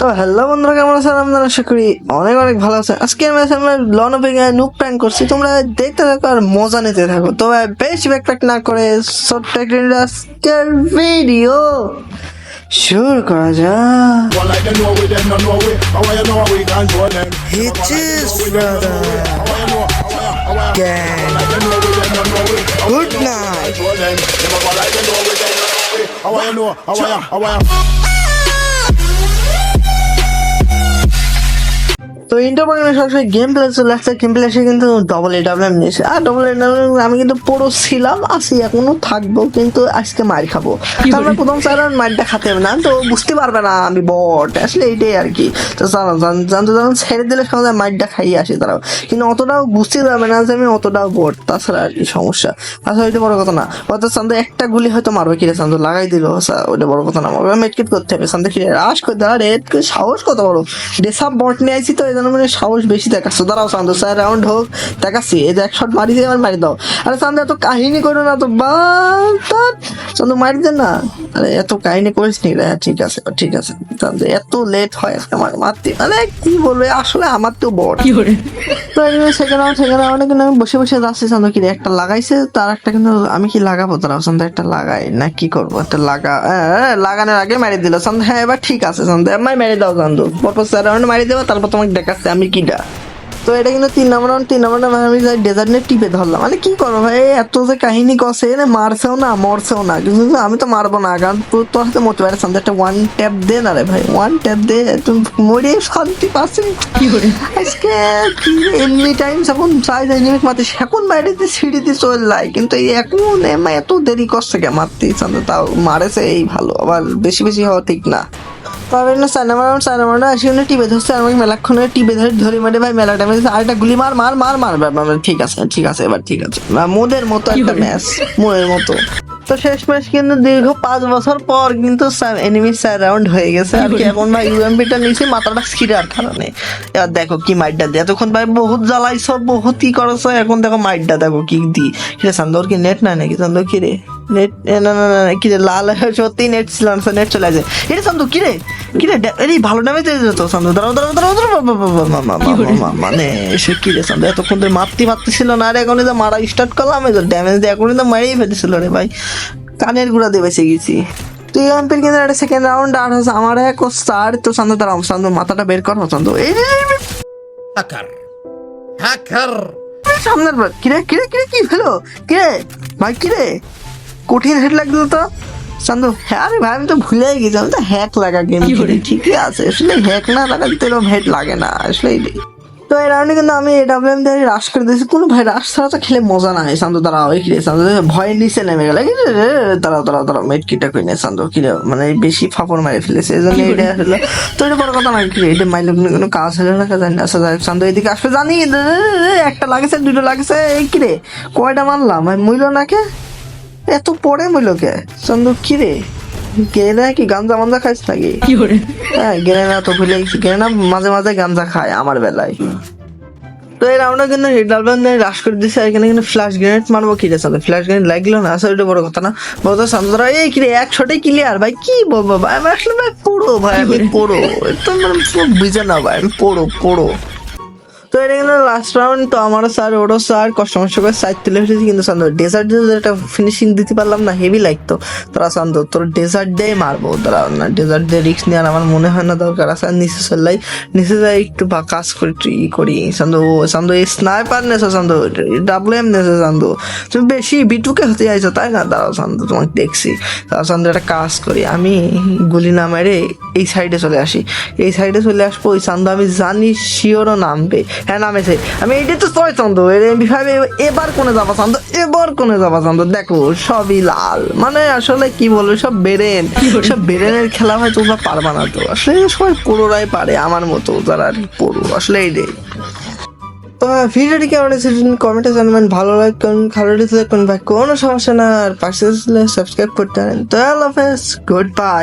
তো হ্যালো বন্ধুরা কেমন আছেন? আপনারা আশা করি অনেক অনেক ভালো আছেন। আজকে আমি আছি আমরা লন অফ নুক প্র্যাঙ্ক করছি। তোমরা দেখতে থাকো আর মজা নিতে থাকো। তো বেশি ব্যাকপ্যাক না করে ছোট্ট একটা আজকের ভিডিও শুরু করা যাক। One like তো ইন্টার প্রোগ্রামে সবসময় গেম প্লে চলে আসছে গেম প্লে এসে কিন্তু ডবল এ ডাবল নিয়েছে। আর ডবল এ আমি কিন্তু পুরো ছিলাম আছি এখনও থাকব কিন্তু আজকে মার খাব। তারপরে প্রথম চার রাউন্ড মারটা খাতে হবে না তো বুঝতে পারবে না আমি বট আসলে এইটাই আর কি। তো জানো জানতো যখন ছেড়ে দিলে সবাই মারটা খাইয়ে আসি তারাও কিন্তু অতটাও বুঝতে পারবে না যে আমি অতটাও বট তাছাড়া আর কি সমস্যা। তাছাড়া ওইটা বড় কথা না। অত চান্দু একটা গুলি হয়তো মারবে কিরে চান্দু লাগাই দিল ওইটা বড় কথা না। মেটকিট করতে হবে চান্দু কিরে রাস করে দেওয়া রেড সাহস কত বড়? ডেসাপ বট নিয়ে আইছি তো জন্য মানে সাহস বেশি দেখাচ্ছ। দাঁড়াও চান্দু স্যার রাউন্ড হোক। দেখাচ্ছি, এই যে এক শট মারি দিয়ে আমার মারি দাও। আরে চান্দু এত কাহিনী করো না তো বা চান্দু মারি দে না। আরে এত কাহিনী করিস নি রে হ্যাঁ, ঠিক আছে ঠিক আছে। এত লেট হয় আমার মারতে। মানে কি বলবে আসলে আমার তো বট তো সেকেন্ড রাউন্ড সেকেন্ড রাউন্ডে কিন্তু আমি বসে বসে যাচ্ছি চান্দু কি একটা লাগাইছে তার একটা কিন্তু আমি কি লাগাবো তারা চান্দু একটা লাগাই না কি করব একটা লাগা লাগানোর আগে মেরে দিল। চান্দু হ্যাঁ এবার ঠিক আছে চান্দু এবার মেরে দাও চান্দু পরপর রাউন্ড মারি দেবো তারপর তোমাকে দেখাচ্ছে আমি কিটা তো এটা কিন্তু তিন নম্বর রাউন্ড তিন নম্বর রাউন্ড আমি ডেজার্ট নিয়ে টিপে ধরলাম। মানে কি করব ভাই? এত যে কাহিনী কষে এনে মারছেও না মরছেও না। কিন্তু আমি তো মারবো না কারণ তোর হাতে মরতে পারে। সামনে একটা ওয়ান ট্যাপ দে না রে ভাই ওয়ান ট্যাপ দে তুমি মরে শান্তি পাচ্ছে। কি করে? আজকে এমনি টাইম যখন চাই যাই নিমিক মারতে এখন বাইরে দিয়ে সিঁড়ি দিয়ে চলে লাই কিন্তু এই এখন এত দেরি করছে কে মারতে? চান্দে তাও মারেছে এই ভালো। আবার বেশি বেশি হওয়া ঠিক না। তারপরে না সাইনামা সাইনামা আসি না টিপে ধরছে আমাকে মেলাক্ষণে টিপে ধরে ধরে মানে ভাই মেলা টাইমে আরেকটা গুলি মার মার মার মার মার, মার, মার, ঠিক আছে ঠিক আছে এবার ঠিক আছে। মোদের মতো একটা ম্যাচ মোদের মতো। তো শেষ ম্যাচ কিন্তু দীর্ঘ পাঁচ বছর পর কিন্তু এনিমি চার রাউন্ড হয়ে গেছে। আর কি এখন ভাই ইউএমপিটা নিচে মাথাটা ছিঁড়ার কারণে। এবার দেখো কি মাইটটা দিয়ে। এতক্ষণ ভাই বহুত জ্বালাইছ বহুত কি করছ এখন দেখো মাইটটা দেখো কি দি। কিরে সান্দর কি নেট নাই নাকি? সান্দর কি রে নেট না না না কি লাল সত্যি নেট ছিল না নেট চলে আছে এটা সন্তু কি রে? কি রে এই ভালো ড্যামেজ তো সন্তু দাঁড়াও দাঁড়াও দাঁড়াও মানে সে কি রে সন্তু এতক্ষণ ধরে মারতে না রে এখন মারা স্টার্ট করলাম এই তো ড্যামেজ দিয়ে এখন তো মারিয়ে ফেলেছিল রে ভাই। কানের গুঁড়া দিয়ে বেঁচে গেছি। তো এই অ্যাম্পের কিন্তু একটা সেকেন্ড রাউন্ড আর হচ্ছে আমার এক ও স্টার তো সন্তু দাঁড়াও সন্তু মাথাটা বের কর সন্তু এই হ্যাকার হ্যাকার সামনের কিরে কিরে কিরে কি রে কিরে হলো? ভাই কিরে কঠিন হেড লাগল তো। চান্দু হ্যাঁ রে ভাই আমি তো ভুলেই গেছি আমি তো হ্যাক লাগা গেম খেলি ঠিকই আছে। আসলে হ্যাক না লাগাতে এরকম হেড লাগে না। আসলে তো এই কারণে কিন্তু আমি এটা আমি দিয়ে রাশ করে দিয়েছি। কোনো ভাই রাশ ছাড়া তো খেলে মজা নাই। শান্ত তারা ওই কিরে শান্ত ভয় নিচে নেমে গেলে। কি রে, তারা তারা দাঁড়াও মেট কিটা কই না শান্ত কিরে মানে বেশি ফাপড় মারে ফেলেছে। এই জন্য এটা হলো। তো এটা বড় কথা নয় কিরে এটা মাইলে কোনো কোনো কাজ হলো না কাজ জানি না। আচ্ছা শান্ত এদিকে আসলে জানি একটা লাগেছে দুটো লাগেছে। এই কিরে কয়টা মারলাম? মইল না কে এত পরে মইল কে? শান্ত কিরে গেলে কি গাঞ্জা মাঞ্জা খাইছ নাকি? হ্যাঁ গেলে না তো ভুলে গেছি। না মাঝে মাঝে গাঞ্জা খায় আমার বেলায়। তো এই রাউন্ডে কিন্তু হেডালবান রাশ করে দিছে আর এখানে কিন্তু ফ্ল্যাশ গ্রেনেড মারবো কি রে সাথে ফ্ল্যাশ গ্রেনেড লাগল না আসলে এটা বড় কথা না। বড় কথা সামনে এই কি রে এক শটে ক্লিয়ার ভাই কি বলব ভাই? আমি আসলে ভাই পড়ো ভাই আমি পড়ো। তো মানে বুঝে না ভাই আমি পড়ো পড়ো। তো এটা কিন্তু লাস্ট রাউন্ড তো আমারও স্যার ওরও স্যার কষ্ট মষ্ট করে সাইড তুলে এসেছি কিন্তু সান্দ ডেজার্ট দিয়ে একটা ফিনিশিং দিতে পারলাম না হেভি লাগতো তোরা সান্দ তোর ডেজার্ট দিয়ে মারবো। তোরা না ডেজার্ট দিয়ে রিক্স নেওয়ার আমার মনে হয় না দরকার। আছে আর নিচে চললাই নিচে যাই, একটু বা কাজ করি একটু ই করি। সান্দ সান্দ এই স্নাইপার নেছো সান্দ ডাবল এম নেছো সান্দ তুমি বেশি বিটুকে হতে চাইছো তাই না? দাঁড়াও সান্দ তোমাকে দেখছি। তাও সান্দ একটা কাজ করি। আমি গুলি না মেরে এই সাইডে চলে আসি। এই সাইডে চলে আসব, ওই চান্দ আমি জানি শিওরও নামবে। হ্যাঁ নামেছে আমি তো ছয় এর এমবি ফাইভে এবার কোনে যাবা এবার কোনে যাবা দেখো সবই লাল। মানে আসলে কি বলব সব বেরেন। সব বেরেনের খেলা হয় তোমরা পারবা না তো। আসলে সবাই পুরোরাই পারে আমার মতো যারা আর কি পুরো আসলে এইটাই। তো ভিডিওটি কেমন হয়েছে কমেন্টে জানাবেন। ভালো লাইক করুন খারাপ লাগলে কোনো সমস্যা না। আর পাশে সাবস্ক্রাইব করতে পারেন। তো আল্লাহ হাফেজ। Good bye